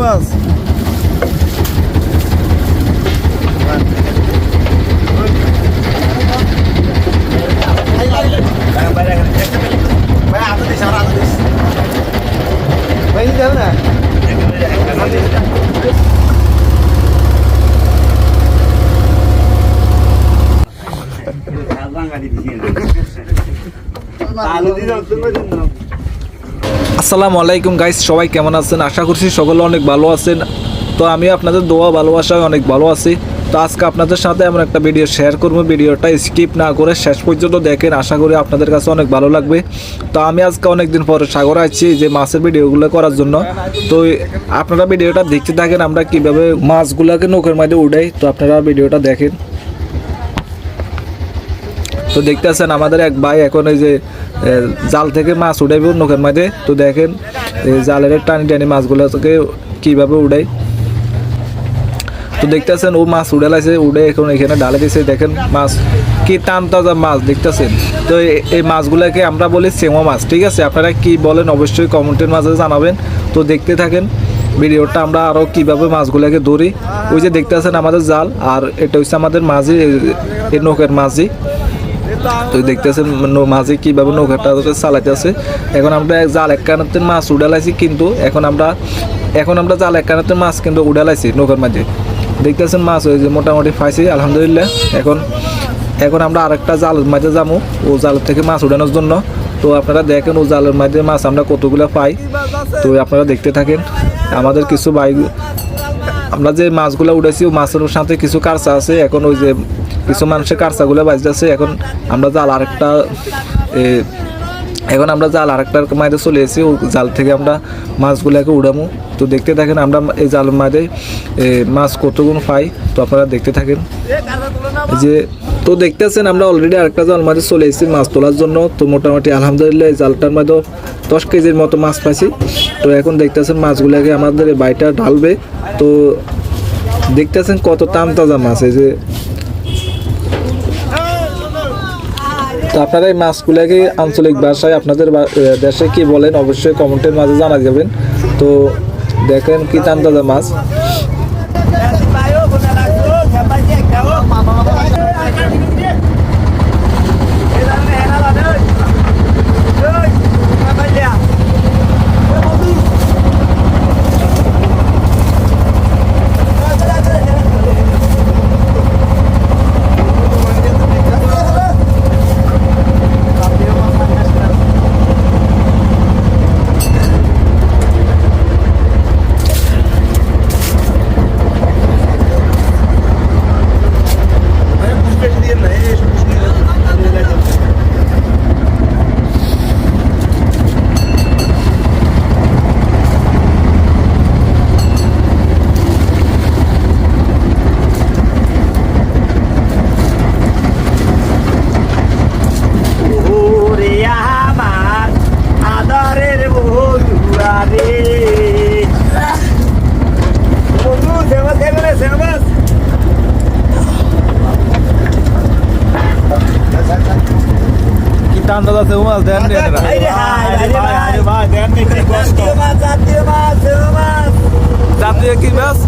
মাছ ভাই যাবে না আসসালামু আলাইকুম গাইস, সবাই কেমন আছেন? আশা করছি সকলে অনেক ভালো আছেন। তো আমি আপনাদের দোয়া, ভালোবাসায় অনেক ভালো আছি। তো আজকে আপনাদের সাথে এমন একটা ভিডিও শেয়ার করব। ভিডিওটা স্কিপ না করে শেষ পর্যন্ত দেখেন। আশা করি আপনাদের কাছে অনেক ভালো লাগবে। তো আমি আজকে অনেকদিন পরে সাগর আছি যে মাছের ভিডিওগুলো করার জন্য। তো আপনারা ভিডিওটা দেখতে থাকেন, আমরা কীভাবে মাছগুলোকে নৌকের মধ্যে উঠাই। তো আপনারা ভিডিওটা দেখেন। তো দেখতেছেন, আমাদের এক ভাই এখন এই যে জাল থেকে মাছ উঠাইব নৌকের মাঝে। তো দেখেন জালের টানি টানি মাছগুলোকে কীভাবে উড়াই তো দেখতেছেন, ও মাছ উড়ে লাইছে, উড়ে এখন এখানে ডালে দিয়েছে দেখেন মাছ, কি টান তাজা মাছ দেখতেছেন। তো এই মাছগুলোকে আমরা বলি চেঙো মাছ, ঠিক আছে? আপনারা কি বলেন, অবশ্যই কমেন্টের মাঝে জানাবেন। তো দেখতে থাকেন, ভিডিওটা আমরা আরও কীভাবে মাছগুলোকে ধরি। ওই যে দেখতেছেন আমাদের জাল, আর এটা হচ্ছে আমাদের মাঝি এই নৌকার মাঝি। তো দেখতেছেন মাঝে কীভাবে নৌকাটা চালাইতে আছে এখন আমরা জাল এক কানাতে মাছ উড়ালাইছি কিন্তু এখন আমরা এখন আমরা জাল এক কানাতে মাছ কিন্তু উড়ালাইছি নৌকার মাঝে। দেখতেছেন মাছ যে মোটামুটি পাইছি, আলহামদুলিল্লাহ। এখন এখন আমরা আরেকটা জালের মাঝে যাব ও জাল থেকে মাছ উড়ানোর জন্য। তো আপনারা দেখেন ও জালের মাঝে মাছ আমরা কতগুলো পাই। তো আপনারা দেখতে থাকেন, আমাদের কিছু বাইক আমরা যে মাছগুলো উঠেছি ও মাছের সাথে কিছু কারচা আছে। এখন ওই যে কিছু মানুষের কারচাগুলো বাজতেছে, এখন আমরা জাল আরেকটা এখন আমরা জাল আরেকটার মাঝে চলে এসেছি, ও জাল থেকে আমরা মাছগুলোকে উড়ামো। তো দেখতে থাকেন, আমরা এই জাল মাঝে মাছ কতগুলো পাই, তো আপনারা দেখতে থাকেন। যে, তো দেখতেছেন, আমরা অলরেডি আরেকটা জাল মাঝে চলে এসেছি মাছ তোলার জন্য। তো মোটামুটি আলহামদুলিল্লাহ এই জালটার মধ্যে দশ কেজির মতো মাছ পাইছি। তো এখন দেখতেছেন মাছগুলোকে আমাদের বাইটা ঢালবে। তো দেখতেছেন কত টান তাজা মাছ, এই যে তো আপনারা এই মাছগুলোকে আঞ্চলিক ভাষায় আপনাদের দেশে কি বলেন? অবশ্যই কমেন্টের মাঝে জানা যাবেন। তো দেখেন কি তান মাছ। টান্ডা আছে মাছ দেন জাতীয় কি মাছ?